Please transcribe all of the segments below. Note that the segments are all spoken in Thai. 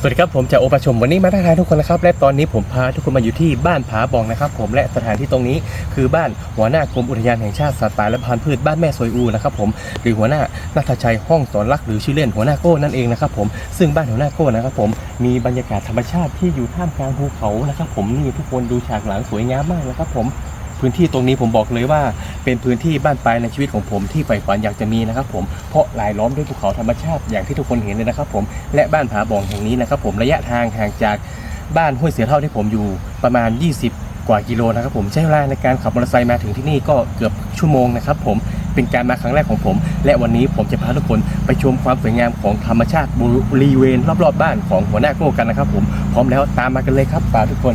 สวัสดีครับผมจากโอปชมวันนี้มาทักทายทุกคนนะครับและตอนนี้ผมพาทุกคนมาอยู่ที่บ้านผาบองนะครับ ผมและสถานที่ตรงนี้คือบ้านหัวหน้ากรมอุทยานแห่งชาติสัตว์ป่าและพันธุ์พืชบ้านแม่ซอยอูนะครับผมหรือหัวหน้านัทชัยห้องสอนรักหรือชื่อเล่นหัวหน้าโก้นั่นเองนะครับผมซึ่งบ้านหัวหน้าโก้นะครับผมมีบรรยากาศธรรมชาติที่อยู่ท่ามกลางภูเขานะครับผมนี่ทุกคนดูฉากหลังสวยงามมากนะครับผม พื้นที่ตรงนี้ผมบอกเลยว่า เป็นพื้นที่บ้านปลายในชีวิตของผมที่ใฝ่ฝันอยากจะมีนะครับผมเพราะรายล้อมด้วยภูเขาธรรมชาติอย่างที่ทุกคนเห็นเลยนะครับผมและบ้านผาบ่องแห่งนี้นะครับผมระยะทางห่างจากบ้านห้วยเสือเท่าที่ผมอยู่ประมาณ 20 กว่ากิโลนะครับผมใช้เวลาในการขับมอเตอร์ไซค์มาถึงที่นี่ก็เกือบชั่วโมงนะครับผมเป็นการมาครั้งแรกของผม และวันนี้ผมจะพาทุกคนไปชมความสวยงามของธรรมชาติบริเวณรอบๆบ้านของหัวหน้าโก้กันนะครับผมพร้อมแล้วตามมากันเลยครับป่ากทุกคน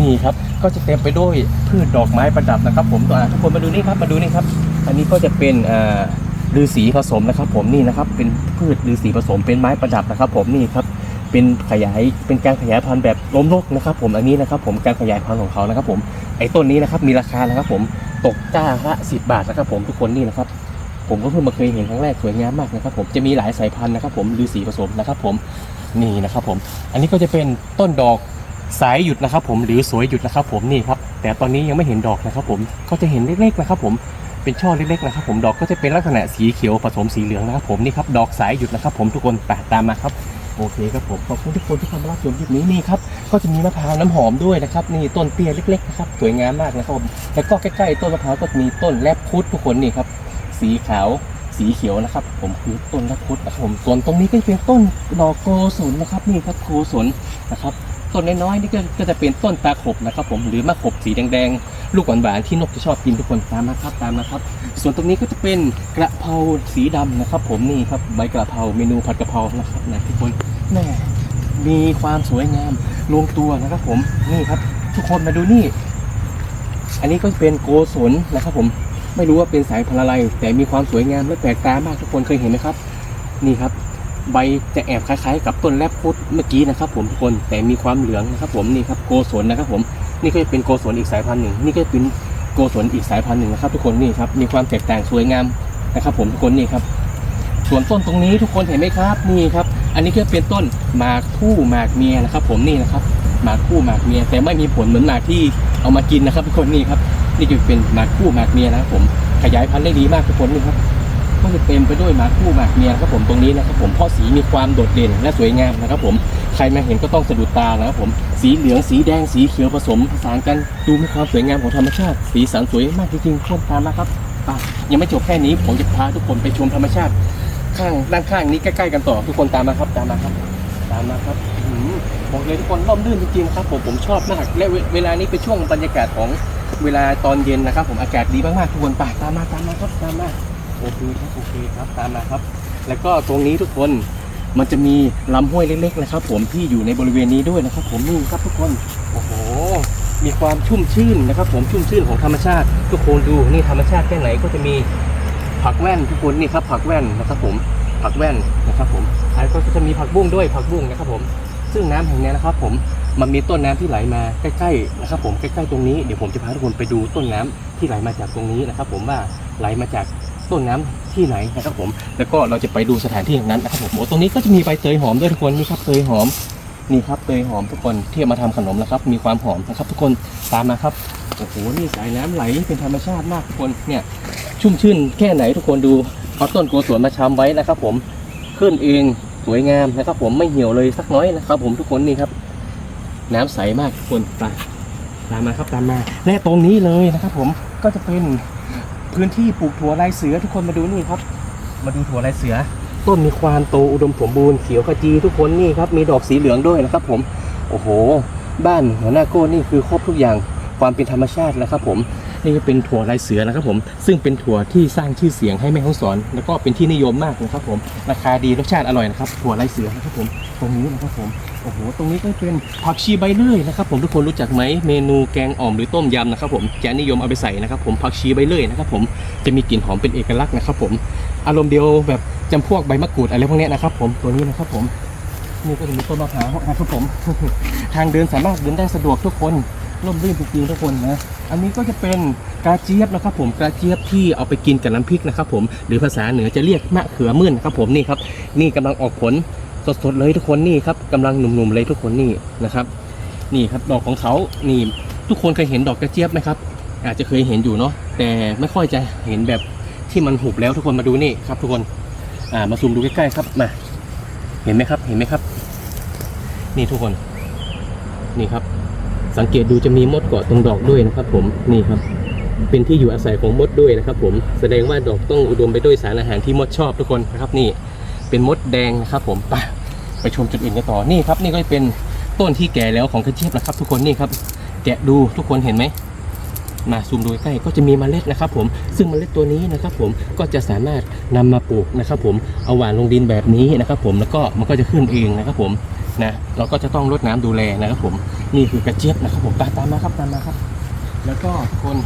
นี่ครับก็จะเต็มไปด้วยพืชดอกไม้ประดับนะครับผมตัวทุกคนมาดูนี่ครับมาดูนี่ครับ อันนี้ก็จะเป็นอ่าฤาษีผสมนะครับ ผมนี่นะครับเป็นพืชฤาษีผสมเป็นไม้ประดับนะครับ ผมนี่ครับเป็นขยายเป็นการขยายพันธุ์แบบล้มโลกนะครับ ผมอันนี้นะครับ ผมการขยายพันธุ์ของเขานะครับ ผมไอ้ต้นนี้นะครับมีราคานะครับ ผมตกก้าละสิบาทนะครับ ผมทุกคนนี่นะครับผมก็เพิ่งมาเคยเห็นครั้งแรกสวยงามมากนะครับ ผมจะมีหลายสายพันธุ์นะครับ ผมฤาษีผสมนะครับ ผมนี่นะครับ ผมอันนี้ก็จะเป็นต้นดอก สายหยุดนะครับผมหรือสวยหยุดนะครับผมนี่ครับแต่ตอนนี้ยังไม่เห็นดอกนะครับผมก็จะเห็นเล็กๆนะครับผมเป็นช่อเล็กๆนะครับผมดอกก็จะเป็นลักษณะสีเขียวผสมสีเหลืองนะครับผมนี่ครับดอกสายหยุดนะครับผมทุกคนแปะตามมาครับโอเคครับผมขอบคุณทุกคนที่เข้ามารับชมคลิปนี้นี่ครับก็จะมีมะพร้าวน้ำหอมด้วยนะครับนี่ต้นเตี้ยเล็กๆนะครับสวยงามมากนะครับผมแล้วก็ใกล้ๆต้นมะพร้าวก็จะมีต้นแลบพุดทุกคนนี่ครับสีขาวสีเขียวนะครับ ผมคือต้นแลบพุดนะครับผมส่วนตรงนี้ก็จะเป็นต้นดอกโกศลนะครับนี่ครับโกศลนะครับ ต้นน้อยๆนี่ก็ก็จะเป็นต้นตาขบนะครับ ผมหรือมะขบสีแดงๆลูกหวานๆที่นกจะชอบกินทุกคนตามมาครับตามมาครับ ส่วนตรงนี้ก็จะเป็นกระเพราสีดำนะครับ ผมนี่ครับใบกระเพราเมนูผัดกระเพรานะครับนะทุกคนแม่มีความสวยงามลงตัวนะครับ ผมนี่ครับ ทุกคนมาดูนี่ อันนี้ก็เป็นโกศลนะครับ ผมไม่รู้ว่าเป็นสายพันธุ์อะไร แต่มีความสวยงามและแปลกตามากทุกคนเคยเห็นไหมครับ นี่ครับ ใบจะแอบคล้ายๆ กับต้นแรปพุดเมื่อกี้นะครับ ผมทุกคนแต่มีความเหลืองนะครับ ผมนี่ครับโกศลนะครับ ผมนี่ก็จะเป็นโกศลอีกสายพันธุ์หนึ่งนี่ก็เป็นโกศลอีกสายพันธุ์หนึ่งนะครับ ทุกคนนี่ครับมีความแตกต่างสวยงามนะครับ ผมทุกคนนี่ครับ ส่วนต้นตรงนี้ทุกคนเห็นไหมครับนี่ครับ อันนี้ก็เป็นต้นหมากคู่หมากเมียนะครับ ผมนี่นะครับหมากคู่หมากเมีย แต่ไม่มีผลเหมือนหมากที่เอามากินนะครับ ทุกคนนี่ครับ นี่จะเป็นหมากคู่หมากเมียนะครับผมขยายพันธุ์ได้ดีมากทุกคนนี่ครับ ก็จะเต็มไปด้วยหมากคู่หมากเมียครับผมตรงนี้นะครับผมเพราะสีมีความโดดเด่นและสวยงามนะครับผมใครมาเห็นก็ต้องสะดุดตานะครับผมสีเหลืองสีแดงสีเขียวผสมผสานกันดูมีความสวยงามของธรรมชาติ สีสันสวยมากจริงๆทุกคนตามมาครับยังไม่จบแค่นี้ผมจะพาทุกคนไปชมธรรมชาติ ข้างด้านข้างนี้ใกล้ๆกันต่อทุกคนตามมาครับตามมาครับ ตามมาครับอบอกเลยทุกคนร่มรื่นจริงๆครับผมผมชอบมากและเวลานี้เป็นช่วงบรรยากาศของเวลาตอนเย็นนะครับ ผมอากาศดีมากๆทุกคนไปตามมาตามมาครับตามมา โอเคครับโอเคครับตามมาครับ แล้วก็ตรงนี้ทุกคนมันจะมีลำห้วยเล็กๆนะครับ ผมที่อยู่ในบริเวณนี้ด้วยนะครับ ผมนี่ครับทุกคนโอ้โหมีความชุ่มชื่นนะครับ ผมชุ่มชื่นของธรรมชาติ ทุกคนดูนี่ธรรมชาติแค่ไหนก็จะมีผักแว่นทุกคนนี่ครับผักแว่นนะครับ ผมผักแว่นนะครับ ผมแล้วก็จะมีผักบุ้งด้วยผักบุ้งนะครับ ผม ซึ่งน้ำแห่งนี้นะครับ ผมมันมีต้นน้ำที่ไหลมาใกล้ๆนะครับ ผมใกล้ๆตรงนี้เดี๋ยวผมจะพาทุกคนไปดูต้นน้ำที่ไหลมาจากตรงนี้นะครับ ผมว่าไหลมาจาก ต้นน้ำที่ไหนนะครับผม แล้วก็เราจะไปดูสถานที่นั้นนะครับผมโอ้ตรงนี้ก็จะมีใบเตยหอมด้วยทุกคนนี่ครับเตยหอมนี่ครับเตยหอมทุกคนที่เอามาทำขนมแล้วครับ มีความหอมนะครับ ทุกคนตามมาครับโอ้โหนี่สายน้ำไหลเป็นธรรมชาติมากทุกคนเนี่ยชุ่มชื่นแค่ไหนทุกคนดูเอาต้นโกศลมาชำไว้นะครับ ผมขึ้นเองสวยงามนะครับ ผมไม่เหี่ยวเลยสักน้อยนะครับ ผมทุกคนนี่ครับ น้ำใสมากทุกคนตามมาครับตามมาและตรงนี้เลยนะครับ ผมก็จะเป็น พื้นที่ปลูกถั่วลายเสือทุกคนมาดูนี่ครับ มาดูถั่วลายเสือ ต้นมีความโตอุดมสมบูรณ์เขียวขจีทุกคนนี่ครับมีดอกสีเหลืองด้วยนะครับ ผมโอ้โห บ้านหัวหน้าโก้นี่คือครบทุกอย่างความเป็นธรรมชาตินะครับ ผม นี่ก็เป็นถั่วลายเสือนะครับผม ซึ่งเป็นถั่วที่สร้างชื่อเสียงให้แม่ฮ่องสอน แล้วก็เป็นที่นิยมมากนะครับผม ราคาดีรสชาติอร่อยนะครับ ถั่วลายเสือนะครับผม ตรงนี้นะครับผม โอ้โห ตรงนี้ก็เป็นผักชีใบเลื่อยนะครับผมทุกคนรู้จักไหมเมนูแกงอ่อมหรือต้มยำนะครับผมจะนิยมเอาไปใส่นะครับผม ผักชีใบเลื่อยนะครับผม จะมีกลิ่นหอมเป็นเอกลักษณ์นะครับผม อารมณ์เดียวแบบจำพวกใบมะกรูดอะไรพวกนี้นะครับผม ตัวนี้นะครับผมนี่ก็จะมีต้นมะพร้าวนะครับผม ทางเดินสามารถเดินได้สะดวกทุกคนร่มรื่นจริงๆทุกคนนะ อันนี้ก็จะเป็นกระเจี๊ยบนะครับผมกระเจี๊ยบที่เอาไปกินกับน้ำพริกนะครับผมหรือภาษาเหนือจะเรียกมะเขือมื่นนะครับผมนี่ครับ นี่กำลังออกผลสดๆเลยทุกคนนี่ครับกำลังหนุ่มๆเลยทุกคนนี่นะครับ นี่ครับดอกของเขานี่ทุกคนเคยเห็นดอกกระเจี๊ยบไหมครับ อาจจะเคยเห็นอยู่เนาะแต่ไม่ค่อยจะเห็นแบบที่มันหุบแล้วทุกคนมาดูนี่ครับ ทุกคนอ่ามาซูมดูใกล้ๆครับมาเห็นไหมครับเห็นไหมครับ นี่ทุกคน นี่ครับ สังเกตดูจะมีมดเกาะตรงดอกด้วยนะครับ ผมนี่ครับ เป็นที่อยู่อาศัยของมดด้วยนะครับ ผมแสดงว่าดอกต้องอุดมไปด้วยสารอาหารที่มดชอบทุกคนนะครับ นี่เป็นมดแดงนะครับ ผมไปไปชมจุดอื่นกันต่อนี่ครับ นี่ก็เป็นต้นที่แก่แล้วของกระเจี๊ยบนะครับ ทุกคนนี่ครับ แกะดูทุกคนเห็นไหมมาซูมดูใกล้ก็จะมีเมล็ดนะครับ ผมซึ่งเมล็ดตัวนี้นะครับ ผมก็จะสามารถนำมาปลูกนะครับ ผมเอาหว่านลงดินแบบนี้นะครับ ผมแล้วก็มันก็จะขึ้นเองนะครับ ผม นะเราก็จะต้องรดน้ำดูแลนะครับผมนี่คือกระเจี๊ยบนะครับผมตามตามมาครับตามมาครับ แล้วก็คน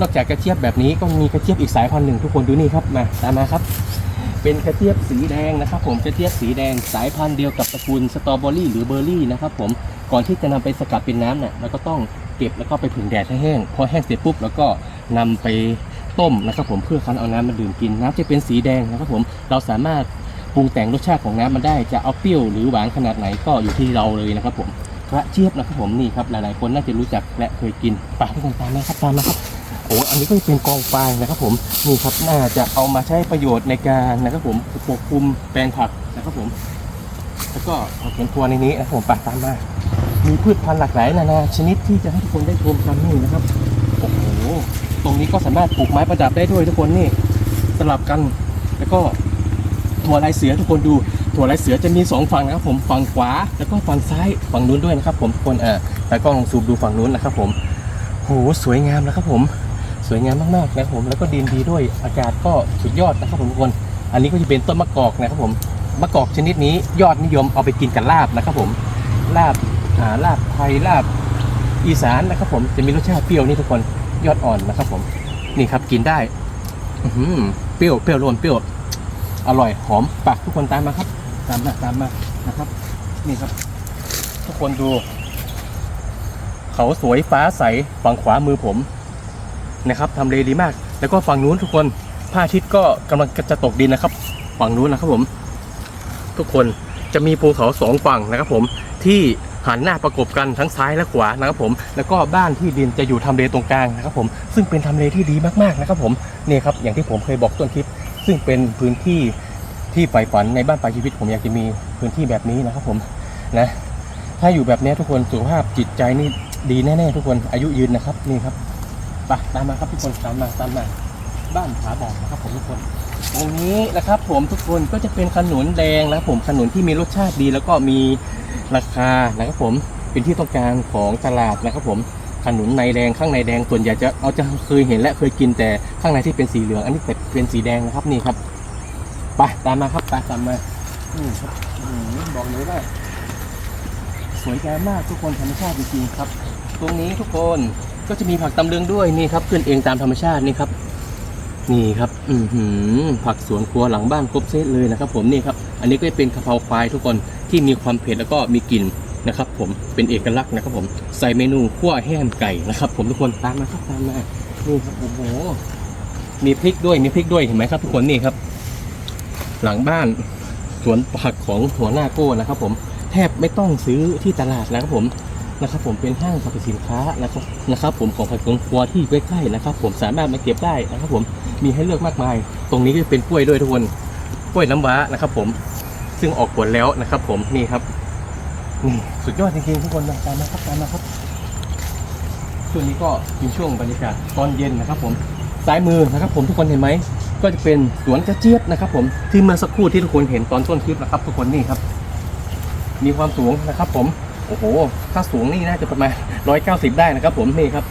นอกจากกระเจี๊ยบแบบนี้ก็มีกระเจี๊ยบอีกสายพันธุ์หนึ่งทุกคนดูนี่ครับมาตามมาครับ เป็นกระเจี๊ยบสีแดงนะครับ ผมกระเจี๊ยบสีแดงสายพันธุ์เดียวกับตระกูลสตรอเบอรี่หรือเบอร์รี่นะครับผมก่อนที่จะนำไปสกัดเป็นน้ำเนี่ยเราก็ต้องเก็บแล้วก็ไปผึ่งแดดให้แห้งพอแห้งเสร็จปุ๊บแล้วก็นำไปต้มนะครับผมเพื่อคั้นเอาน้ำมาดื่มกินน้ำจะเป็นสีแดงนะครับผมเราสามารถ ปรุงแต่งรสชาติของน้ำมันได้จะเอาเปรี้ยวหรือหวานขนาดไหนก็อยู่ที่เราเลยนะครับผมกระเจี๊ยบนะครับผมนี่ครับหลายๆคนน่าจะรู้จักและเคยกินไปทุกคนตามมาครับตามมาครับโอ้อันนี้ก็จะเป็นกองฟางนะครับผมนี่ครับน่าจะเอามาใช้ประโยชน์ในการนะครับผมปกคลุมแปลงผักนะครับผม แล้วก็ผักสวนครัวในนี้นะครับผมปตามมามีพืชพันธุ์หลากหลายนานาชนิดที่จะให้ทุกคนได้ชมกันนี่นะครับโอ้โหตรงนี้ก็สามารถปลูกไม้ประดับได้ด้วยทุกคนนี่สลับกันแล้วก็ ถั่วลายเสือทุกคนดูถั่วลายเสือจะมีสองฝั่งนะครับผมฝั่งขวาแล้วก็ฝั่งซ้ายฝั่งนู้นด้วยนะครับ ผมทุกคนเอ่าแต่ก็ลองซูมดูฝั่งนู้นนะครับ ผมโหสวยงามนะครับผมสวยงามมากๆนะครับผมแล้วก็ดินดีด้วยอากาศก็สุดยอดนะครับผมทุกคน อันนี้ก็จะเป็นต้นมะกอกนะครับผมมะกอกชนิดนี้ยอดนิยมเอาไปกินกับลาบนะครับผมลาบอ่าลาบไทยลาบอีสานนะครับ ผมจะมีรสชาติเปรี้ยวนี่ทุกคนยอดอ่อนนะครับ ผมนี่ครับกินได้อื้อหือเปรี้ยวเปรี้ยวรวนเปรี้ยว อร่อยหอมปากทุกคนตามมาครับ ตามมาตามมานะครับ นี่ครับ ทุกคนดู เขาสวยฟ้าใสฝั่งขวามือผมนะครับทำเลดีมาก แล้วก็ฝั่งนู้นทุกคนพระอาทิตย์ก็กำลังจะตกดินนะครับ ฝั่งนู้นนะครับผม ทุกคนจะมีภูเขาสองฝั่งนะครับ ผมที่หันหน้าประกบกันทั้งซ้ายและขวานะครับผม แล้วก็บ้านที่ดินจะอยู่ทำเลตรงกลางนะครับผม ซึ่งเป็นทำเลที่ดีมากๆนะครับผม นี่ครับ อย่างที่ผมเคยบอกต้นคลิป ซึ่งเป็นพื้นที่ที่ใฝ่ฝันในบ้านปลายชีวิตผมอยากจะมีพื้นที่แบบนี้นะครับผมนะถ้าอยู่แบบนี้ทุกคนสุขภาพจิตใจนี่ดีแน่ๆทุกคนอายุยืนนะครับนี่ครับไปตามมาครับทุกคนตามมาตามมาบ้านผาบอกนะครับผมทุกคนตรงนี้นะครับ ผมทุกคนก็จะเป็นขนุนแดงนะครับผมขนุนที่มีรสชาติดีแล้วก็มีราคานะครับผมเป็นที่ต้องการของตลาดนะครับผม ขนุนในแดงข้างในแดงส่วนใหญ่จะเอาจะเคยเห็นและเคยกินแต่ข้างในที่เป็นสีเหลือง อันนี้เป็ดเป็นสีแดงนะครับนี่ครับไปตามมาครับไปตามมานี่ครับอื้อหือบอกเลยว่าสวยงามมากทุกคนธรรมชาติจริงๆครับ ตรงนี้ทุกคนก็จะมีผักตำลึงด้วยนี่ครับขึ้นเองตามธรรมชาตินี่ครับ นี่ครับ อือหือผักสวนครัวหลังบ้านครบเซตเลยนะครับ ผมนี่ครับ อันนี้ก็จะเป็นกะเพราควายทุกคนที่มีความเผ็ดแล้วก็มีกลิ่น นะครับผมเป็นเอกลักษณ์นะครับผมใส่เมนูขั่วแห้มไก่นะครับ ผมทุกคนตามมาครับตามมานี่ครับโอ้โหมีพริกด้วยมีพริกด้วยเห็นไหมครับ ทุกคนนี่ครับ หลังบ้านสวนผักของหัวหน้าโก้นะครับ ผมแทบไม่ต้องซื้อที่ตลาดแล้วครับผมนะครับ ผมเป็นห้างสรรพสินค้านะครับนะครับ ผมของผักสวนครัวที่ใกล้ๆนะครับ ผมสามารถมาเก็บได้นะครับ ผมมีให้เลือกมากมาย ตรงนี้ก็เป็นกล้วยด้วยทุกคนกล้วยน้ำว้านะครับ ผมซึ่งออกผลแล้วนะครับ ผมนี่ครับ นี่สุดยอดจริงๆทุกคนมาตามมาครับตามมาครับช่วงนี้ก็เป็นช่วงบรรยากาศตอนเย็นนะครับ ผมซ้ายมือนะครับ ผมทุกคนเห็นไหมก็จะเป็นสวนกระเจี๊ยบนะครับ ผมที่เมื่อสักครู่ที่ทุกคนเห็นตอนต้นคลิปนะครับ ทุกคนนี่ครับ มีความสูงนะครับ ผมโอ้โหถ้าสูงนี่น่าจะประมาณ190 ได้นะครับ ผมนี่ครับ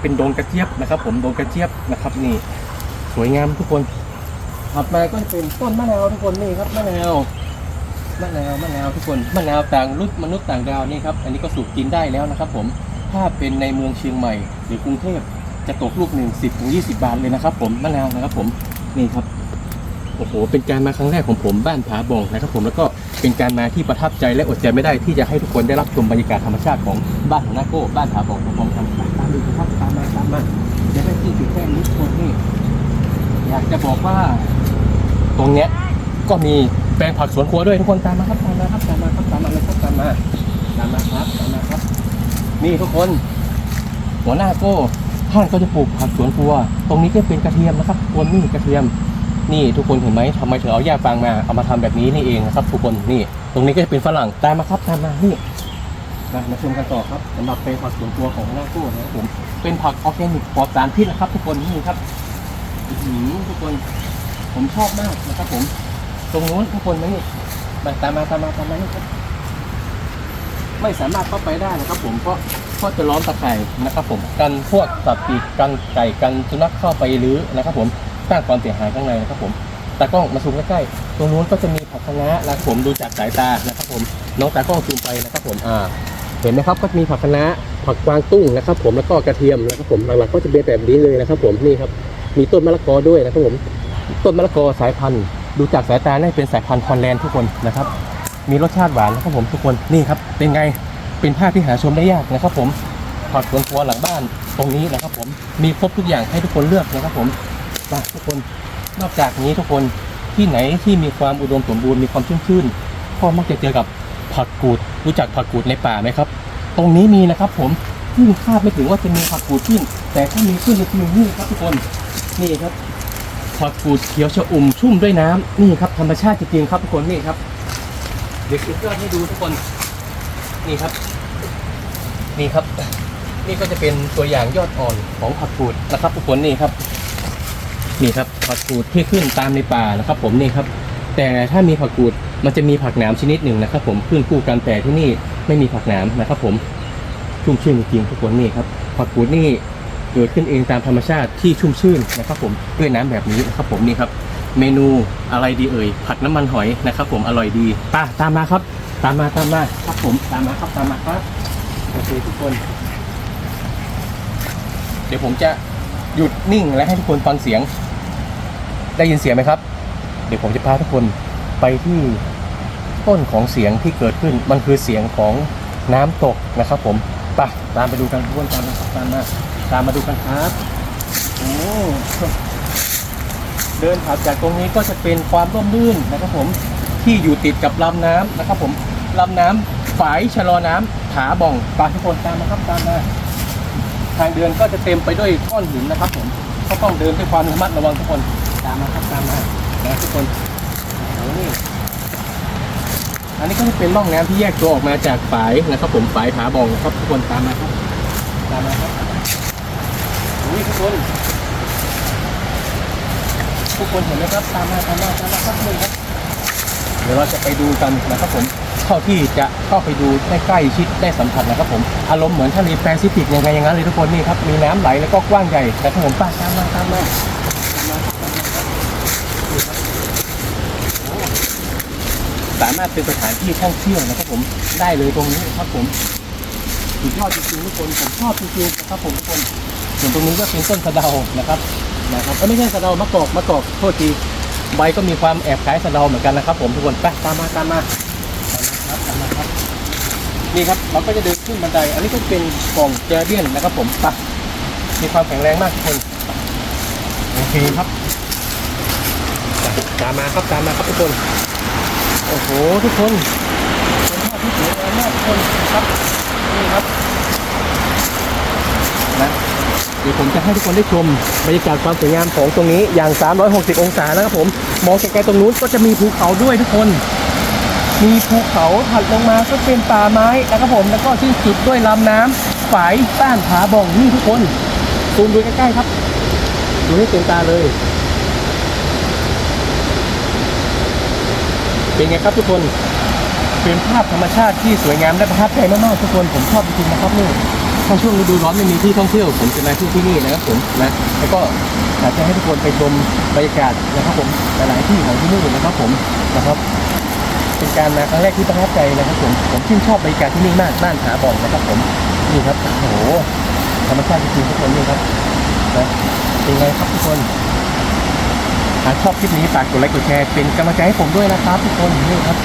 เป็นโดนกระเจี๊ยบนะครับ ผมโดนกระเจี๊ยบนะครับ นี่ สวยงามทุกคนถัดมาก็จะเป็นต้นมะนาวทุกคนนี่ครับมะนาว มะนาวมะนาวทุกคนมะนาวต่างรุ่นมนุษย์ต่างดาวนี่ครับอันนี้ก็สูบกินได้แล้วนะครับ ผมถ้าเป็นในเมืองเชียงใหม่ หรือกรุงเทพจะตกลูกหนึ่งสิบถึงยี่สิบาทเลยนะครับ ผมมะนาวนะครับ ผมนี่ครับโอ้โหเป็นการมาครั้งแรกของผมบ้านผาบองนะครับ ผมแล้วก็เป็นการมาที่ประทับใจและอดใจไม่ได้ที่จะให้ทุกคนได้รับชมบรรยากาศธรรมชาติของบ้านของนาโก้บ้านผาบองของผมทำตามดูครับตามมาตามมาเดี๋ยวไปที่จุดแค่นี้คนนี่อยากจะบอกว่า ตรงเนี้ยก็มี แปลงผักสวนครัวด้วยทุกคนตามมาครับตามมาครับตามมาครับตามมาเลยครับตามมาตามมาครับตามมาครับ นี่ทุกคน หัวหน้าโก้ท่านก็จะปลูกผักสวนครัว ตรงนี้ก็เป็นกระเทียมนะครับทุกคนนี่กระเทียม นี่ทุกคนเห็นไหมทำไมถึงเอาหญ้าฟางมาเอามาทำแบบนี้นี่เองนะครับ ทุกคนนี่ ตรงนี้ก็จะเป็นฝรั่งตามมาครับตามมานี่มามาชมกันต่อครับสำหรับเป็นผักสวนครัวของหัวหน้าโก้นะครับผมเป็นผักออร์แกนิกปลอดสารพิษนะครับ ทุกคนนี่ครับอื้อหือทุกคนผมชอบมากนะครับผม ตรงนู้นทุกคนมานี่มาตามมาตามมาตามมานี่ครับไม่สามารถเข้าไปได้นะครับ ผมเพราะเพราะจะล้อมตะไคร่นะครับ ผมกันพวกสัตว์ปีกกันไก่กันสุนัขเข้าไปหรือนะครับ ผมสร้างความเสียหายข้างในนะครับ ผมตากล้องมาซูมใกล้ๆตรงนู้นก็จะมีผักคะน้านะครับผมดูจากสายตานะครับ ผมน้องตากล้องซูมไปนะครับผมอ่าเห็นไหมครับก็มีผักคะน้าผักกวางตุ้งนะครับ ผมแล้วก็กระเทียมนะครับ ผมหลักๆก็จะเป็นแบบนี้เลยนะครับ ผมนี่ครับมีต้นมะละกอด้วยนะครับ ผมต้นมะละกอสายพันธุ์ ดูจากสายตาน่าเป็นสายพันธุ์คอนแลนด์ทุกคนนะครับ มีรสชาติหวานนะครับผมทุกคนนี่ครับ เป็นไงเป็นภาพที่หาชมได้ยากนะครับ ผมผักสวนครัวหลังบ้านตรงนี้นะครับ ผมมีครบทุกอย่างให้ทุกคนเลือกนะครับผมมาทุกคนนอกจากนี้ทุกคนที่ไหนที่มีความอุดมสมบูรณ์มีความชุ่มชื่นก็มักจะเจอกับผักกูดรู้จักผักกูดในป่าไหมครับ ตรงนี้มีนะครับ ผมซึ่งคาดไม่ถึงว่าจะมีผักกูดขึ้น แต่ถ้ามีขึ้นจริงๆนี่ครับทุกคนนี่ครับ ผักกูดเขียวชะอุ่มชุ่มด้วยน้ำนี่ครับธรรมชาติจริงๆครับทุกคนนี่ครับ เดี๋ยวคิดยอดให้ดูทุกคน นี่ครับ นี่ครับ นี่ก็จะเป็นตัวอย่างยอดอ่อนของผักกูดนะครับทุกคนนี่ครับนี่ครับผักกูดที่ขึ้นตามในป่านะครับ ผมนี่ครับ แต่ถ้ามีผักกูดมันจะมีผักหนามชนิดหนึ่งนะครับ ผมขึ้นคู่กันแต่ที่นี่ไม่มีผักหนามนะครับ ผมชุ่มชื่นจริงๆทุกคนนี่ครับผักกูดนี่ เกิดขึ้นเองตามธรรมชาติที่ชุ่มชื่นนะครับผมด้วยน้ำแบบนี้นะครับผมนี่ครับ เมนูอะไรดีเอ่ยผัดน้ำมันหอยนะครับ ผมอร่อยดีป้าตามมาครับ ตามมาตามมาครับผมตามมาครับตามมาครับโอเคทุกคน เดี๋ยวผมจะหยุดนิ่งและให้ทุกคนฟังเสียง ได้ยินเสียงไหมครับ เดี๋ยวผมจะพาทุกคนไปที่ต้นของเสียงที่เกิดขึ้นมันคือเสียงของน้ำตกนะครับ ผมไปตามไปดูกันทุกคนตามมาครับตามมา ตามมาดูกันครับโอ้เดินผ่านจากตรงนี้ก็จะเป็นความร่มรื่นนะครับผมที่อยู่ติดกับลำน้ำนะครับผมลำน้ำฝายชะลอน้ำผาบ่องปลาทุกคนตามมาครับตามมาทางเดินก็จะเต็มไปด้วยก้อนหินนะครับผมก็ต้องเดินด้วยความระมัดระวังทุกคนตามมาครับตามมานะทุกคนโอ้นี่อันนี้ก็จะเป็นร่องน้ำที่แยกตัวออกมาจากฝายนะครับ ผมฝายผาบ่องครับทุกคนตามมาครับตามมาครับ อ้ยทุกคนทุกคนเห็นไหมครับตามมาตามมาตามมาครับนี่ครับ เดี๋ยวเราจะไปดูกันนะครับผมเท่าที่จะเข้าไปดูได้ใกล้ชิดได้สัมผัสนะครับผมอารมณ์เหมือนทะเลแปซิฟิกยังไงอย่างนั้นเลยทุกคนนี่ครับมีน้ำไหลแล้วก็กว้างใหญ่นะครับผมป้าตามมาตามมาตามมาตามมาสามารถเป็นสถานที่ท่องเที่ยวนะครับผมได้เลยตรงนี้ครับผมสุดยอดจริงๆทุกคนผมชอบจริงๆนะครับผมทุกคน ส่วนตรงนี้ก็เป็นต้นสะเดานะครับนะครับไม่ใช่สะเดามะกอกมะกอกโทษทีใบก็มีความแอบคล้ายสะเดาเหมือนกันนะครับ ผมทุกคนไปตามมาตามมาครับตามมาครับนี่ครับเราก็จะเดินขึ้นบันได อันนี้ก็เป็นกล่องเจเดียนนะครับ ผมไปมีความแข็งแรงมากทุกคนโอเคครับ ตามมาครับตามมาครับทุกคนโอ้โหทุกคนเป็นภาพที่สวยงามมากทุกคนครับนี่ครับ เดี๋ยวผมจะให้ทุกคนได้ชมบรรยากาศความสวยงามของตรงนี้อย่าง 360 องศานะครับผมมองไกลๆตรงนู้นก็จะมีภูเขาด้วยทุกคน มีภูเขาถัดลงมาก็เป็นป่าไม้นะครับผมแล้วก็สิ้นสุดด้วยลำน้ำฝายต้านผาบ่องนี่ทุกคนซูมดูใกล้ๆครับดูให้เต็มตาเลย เป็นไงครับทุกคนเป็นภาพธรรมชาติที่สวยงามและประทับใจมากๆทุกคนผมชอบจริงๆนะครับนี่ ถ้าช่วงฤดูร้อนไม่มีที่ท่องเที่ยวผมจะมาที่ที่นี่นะครับผมนะแล้วก็อยากจะให้ทุกคนไปชมบรรยากาศนะครับผมหลายๆที่ของที่นี่นะครับผมนะครับเป็นการมาครั้งแรกที่ประทับใจนะครับผมผมชื่นชอบบรรยากาศที่นี่มากบ้านผาบ่องนะครับผมนี่ครับโอ้โหธรรมชาติจริงๆทุกคนนี่ครับนะเป็นไงครับทุกคนหากชอบคลิปนี้ฝากกดไลค์กดแชร์เป็นกำลังใจให้ผมด้วยนะครับทุกคนนี่ครับ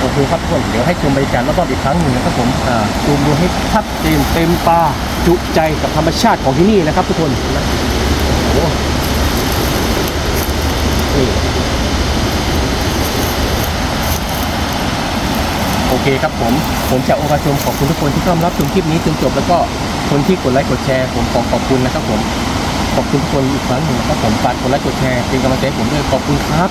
โอเคครับทุกคนเดี๋ยวให้ชมบรรยากาศรอบอีกครั้งหนึ่งนะครับผมดูดูให้ชัดเต็มเต็มตาจุใจกับธรรมชาติของที่นี่นะครับ ทุกคนโอ้โอเคครับผม ผมจะโอภาสมขอบคุณทุกคนที่ร่วมรับชมคลิปนี้จนจบแล้วก็คนที่กดไลค์กดแชร์ผมขอขอบคุณนะครับผมขอบคุณทุกคนอีกครั้งหนึ่งนะครับผมฝากกดไลค์กดแชร์เป็นกำลังใจผมด้วยขอบคุณครับ